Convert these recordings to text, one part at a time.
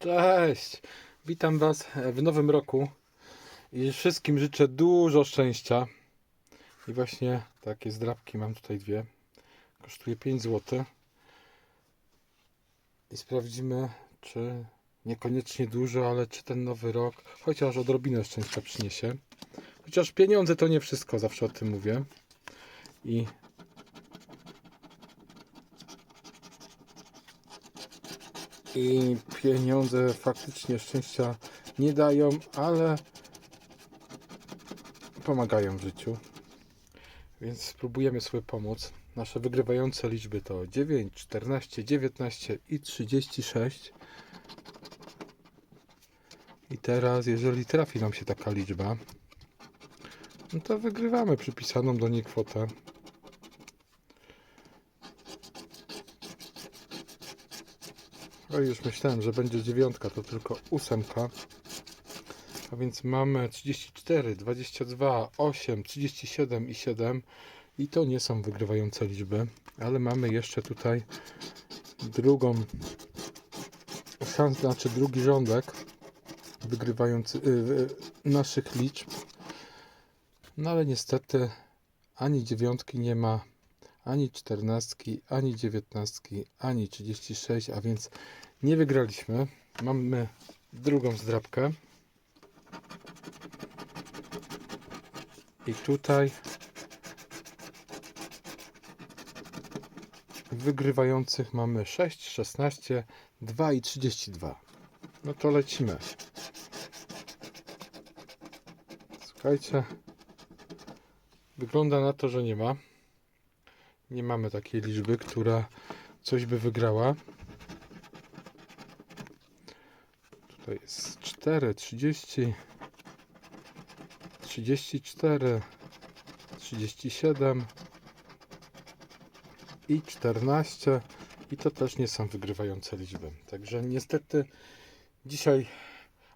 Cześć! Witam Was w nowym roku i wszystkim życzę dużo szczęścia. I właśnie takie zdrabki mam tutaj dwie. Kosztuje 5 zł. I sprawdzimy, czy niekoniecznie dużo, ale czy ten nowy rok chociaż odrobinę szczęścia przyniesie. Chociaż pieniądze to nie wszystko, zawsze o tym mówię. I i pieniądze faktycznie szczęścia nie dają, ale pomagają w życiu. Więc spróbujemy sobie pomóc. Nasze wygrywające liczby to 9, 14, 19 i 36. I teraz, jeżeli trafi nam się taka liczba, no to wygrywamy przypisaną do niej kwotę. O, już myślałem, że będzie dziewiątka, to tylko ósemka. A więc mamy 34, 22, 8, 37 i 7. I to nie są wygrywające liczby, ale mamy jeszcze tutaj drugą szansę, znaczy drugi rządek wygrywający y, y, naszych liczb. No ale niestety ani dziewiątki nie ma, ani czternastki, ani dziewiętnastki, ani 36, a więc nie wygraliśmy. Mamy drugą zdrabkę. I tutaj wygrywających mamy 6, 16, 2 i 32. No to lecimy. Słuchajcie. Wygląda na to, że nie ma. Nie mamy takiej liczby, która coś by wygrała. Tutaj jest 4, 30, 34, 37 i 14 i to też nie są wygrywające liczby. Także niestety dzisiaj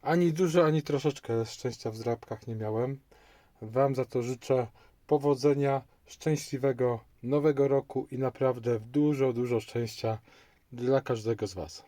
ani dużo, ani troszeczkę szczęścia w zdrabkach nie miałem. Wam za to życzę powodzenia, szczęśliwego nowego roku i naprawdę dużo, dużo szczęścia dla każdego z Was.